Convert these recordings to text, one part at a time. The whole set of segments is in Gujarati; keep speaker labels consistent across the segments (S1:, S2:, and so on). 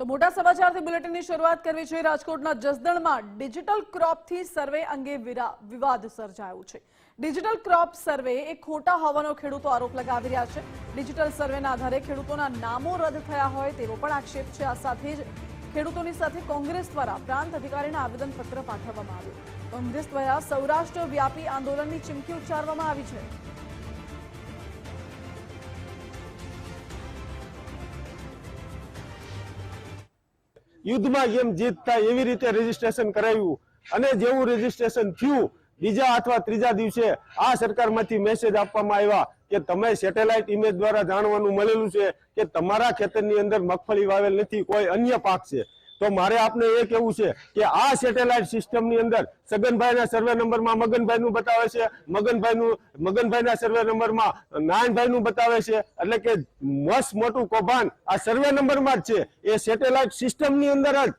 S1: તો મોટા સમાચારથી બુલેટિનની શરૂઆત કરવી છે. રાજકોટના જસદણમાં ડિજિટલ ક્રોપથી સર્વે અંગે વિવાદ સર્જાયો છે. ડિજિટલ ક્રોપ સર્વે એ ખોટા હોવાનો ખેડૂતો આરોપ લગાવી રહ્યા છે. ડિજિટલ સર્વેના આધારે ખેડૂતોના નામો રદ થયા હોય તેવો પણ આક્ષેપ છે. આ સાથે જ ખેડૂતોની સાથે કોંગ્રેસ દ્વારા પ્રાંત અધિકારીને આવેદનપત્ર પાઠવવામાં આવ્યું. કોંગ્રેસ દ્વારા સૌરાષ્ટ્ર વ્યાપી આંદોલનની ચીમકી ઉચ્ચારવામાં આવી છે.
S2: યુદ્ધમાં જેમ જીત થાય એવી રીતે રજીસ્ટ્રેશન કરાવ્યું અને જેવું રજીસ્ટ્રેશન થયું, બીજા અથવા ત્રીજા દિવસે આ સરકારમાંથી મેસેજ આપવામાં આવ્યા કે તમે સેટેલાઇટ ઇમેજ દ્વારા જાણવાનું મળેલું છે કે તમારા ખેતરની અંદર મગફળી વાવેલ નથી, કોઈ અન્ય પાક છે. તો મારે આપને એ કહેવું છે કે આ સેટેલાઇટ સિસ્ટમની અંદર સગનભાઈના સર્વે નંબરમાં મગનભાઈનું બતાવે છે, મગનભાઈનું, મગનભાઈના સર્વે નંબરમાં નારાયણભાઈનું બતાવે છે. એટલે કે મસ્ત મોટું કૌભાંડ આ સર્વે નંબરમાં જ છે. એ સેટેલાઇટ સિસ્ટમની અંદર જ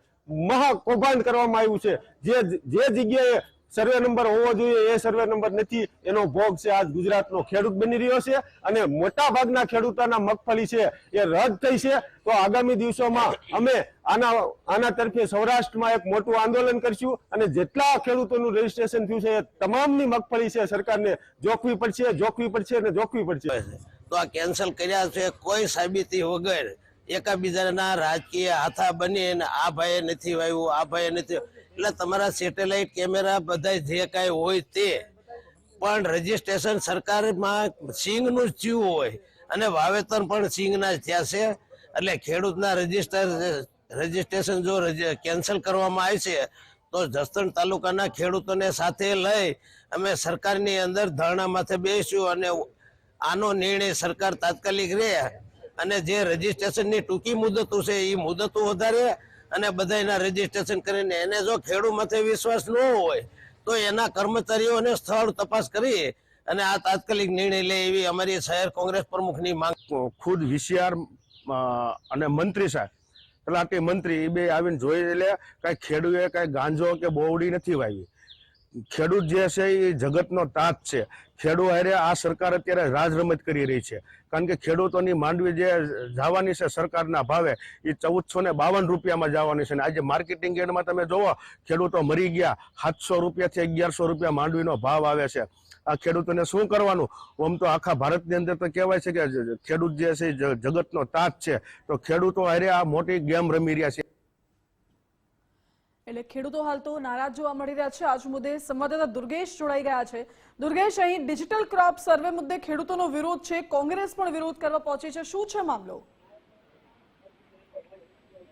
S2: મહા કૌભાંડ કરવામાં આવ્યું છે. જે જે જગ્યાએ સર્વે નંબર હોવો જોઈએ, એ સર્વે નંબર નથી, એનો ભોગ છે આજ ગુજરાતનો ખેડૂત બની રહ્યો છે અને મોટા ભાગના ખેડૂતોના મગફળી છે એ રદ થઈ છે. તો આગામી દિવસોમાં અમે આના આના તરફે સૌરાષ્ટ્રમાં એક મોટું આંદોલન કરશું અને જેટલા ખેડૂતોનું રજીસ્ટ્રેશન થયું છે એ તમામની મગફળી છે સરકારને જોખવી પડશે જોખવી પડશે અને જોખવી પડશે.
S3: તો આ કેન્સલ કર્યા છે, કોઈ સાબિતી વગર એકાબીજાના રાજકીય હાથા બની અને આ ભાઈએ નથી વાવ્યું આ ભાઈએ નથી એટલે તમારા સેટેલાઇટ કેમેરા બધા જે કાંઈ હોય તે. પણ રજીસ્ટ્રેશન સરકારમાં સિંગનું જ થયું હોય અને વાવેતર પણ સિંગના જ થયા છે. એટલે ખેડૂતના રજિસ્ટર રજીસ્ટ્રેશન જો કેન્સલ કરવામાં આવે છે, તો જસદણ તાલુકાના ખેડૂતોને સાથે લઈ અમે સરકારની અંદર ધરણા માથે બેસ્યું અને આનો નિર્ણય સરકાર તાત્કાલિક લે અને જે રજીસ્ટ્રેશનની ટૂંકી મુદતો છે એ મુદતો વધારે અને બધાના રજીસ્ટ્રેશન કરીને એને જો ખેડૂત માથે વિશ્વાસ ન હોય, તો એના કર્મચારીઓને સ્થળ તપાસ કરી અને આ તાત્કાલિક નિર્ણય લે એવી અમારી શહેર કોંગ્રેસ પ્રમુખની માંગ.
S2: ખુદ વીસીઆર અને મંત્રી સાહેબ તલાટી મંત્રી એ બે આવીને જોઈ લે, કાંઈ ખેડૂએ કાંઈ ગાંજો કે બોવડી નથી વાવી. ખેડૂત જે છે એ જગતનો તાત છે. ખેડૂત હારે આ સરકાર અત્યારે રાજ રમત કરી રહી છે. કારણ કે ખેડૂતોની માંડવી જે જવાની છે સરકારના ભાવે, એ ચૌદસો ને બાવન રૂપિયામાં જવાની છે. અને આજે માર્કેટિંગ યાર્ડમાં તમે જોવો ખેડૂતો મરી ગયા. સાતસો રૂપિયાથી અગિયારસો રૂપિયા માંડવીનો ભાવ આવે છે. આ ખેડૂતોને શું કરવાનું? આમ તો આખા ભારતની અંદર તો કહેવાય છે કે ખેડૂત જે છે જગતનો તાત છે. તો ખેડૂતો હારે આ મોટી ગેમ રમી રહ્યા છે.
S1: એટલે ખેડૂતો હાલ તો નારાજ જોવા મળી રહ્યા છે. આજ મુદ્દે સંવાદદાતા દુર્ગેશ જોડાઈ ગયા છે. દુર્ગેશ, અહીં ડિજિટલ ક્રોપ સર્વે મુદ્દે ખેડૂતોનો વિરોધ છે. કોંગ્રેસ પણ વિરોધ કરવા પહોંચી છે. શું છે મામલો?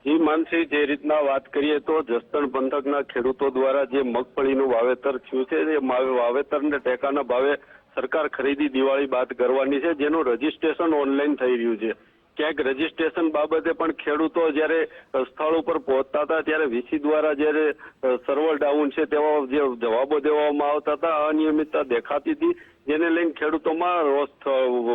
S4: જી માનસી, જે રીતના વાત કરીએ તો જસદણ પંથકના ખેડૂતો દ્વારા જે મગફળીનું વાવેતર થયું છે, એ વાવેતરને ટેકાના ભાવે સરકાર ખરીદી દિવાળી બાદ કરવાની છે, જેનું રજીસ્ટ્રેશન ઓનલાઈન થઈ રહ્યું છે. ક્યાંક રજીસ્ટ્રેશન બાબતે પણ ખેડૂતો જ્યારે સ્થળ ઉપર પહોંચતા હતા, ત્યારે વીસી દ્વારા જ્યારે સર્વર ડાઉન છે તેવા જે જવાબો દેવામાં આવતા હતા, અનિયમિતતા દેખાતી હતી, જેને લઈને ખેડૂતોમાં રોષ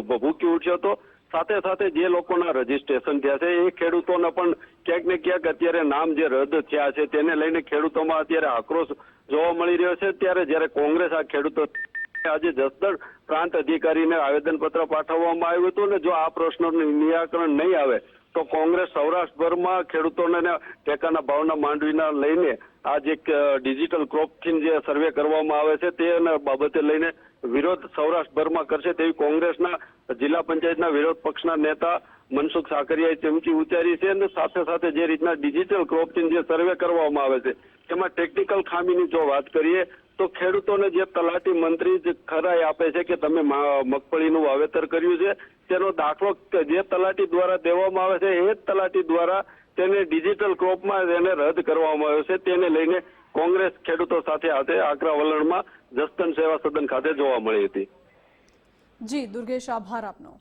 S4: ભૂકી ઉઠ્યો હતો. સાથે સાથે જે લોકોના રજીસ્ટ્રેશન થયા છે, એ ખેડૂતોને પણ ક્યાંક ને ક્યાંક અત્યારે નામ જે રદ થયા છે, તેને લઈને ખેડૂતોમાં અત્યારે આક્રોશ જોવા મળી રહ્યો છે. ત્યારે જ્યારે કોંગ્રેસ આ ખેડૂતો આજે જસદણ પ્રાંત અધિકારીને આવેદનપત્ર પાઠવવામાં આવ્યું હતું ને જો આ પ્રશ્નોનું નિરાકરણ નહીં આવે, તો કોંગ્રેસ સૌરાષ્ટ્રભરમાં ખેડૂતોને ટેકાના ભાવના માંડવીના લઈને આ જે ડિજિટલ ક્રોપથી જે સર્વે કરવામાં આવે છે તે બાબતે લઈને વિરોધ સૌરાષ્ટ્રભરમાં કરશે તેવી કોંગ્રેસના જિલ્લા પંચાયતના વિરોધ પક્ષના નેતા મનસુખ સાકરિયાએ ચમચી ઉચ્ચારી છે અને સાથે સાથે જે રીતના ડિજિટલ ક્રોપથી જે સર્વે કરવામાં આવે છે, તેમાં ટેકનિકલ ખામીની જો વાત કરીએ, તો ખેડૂતોને જે તલાટી મંત્રી જ ખરાઈ આપે છે કે તમે મગફળીનું વાવેતર કર્યું છે, તેનો દાખલો જે તલાટી દ્વારા દેવામાં આવે છે, એ જ તલાટી દ્વારા તેને ડિજિટલ ક્રોપમાં તેને રદ કરવામાં આવ્યો છે. તેને લઈને કોંગ્રેસ ખેડૂતો સાથે હાથે આકરા વલણમાં જસદન સેવા સદન ખાતે જોવા મળી હતી.
S1: જી, દુર્ગેશ, આભાર આપનો.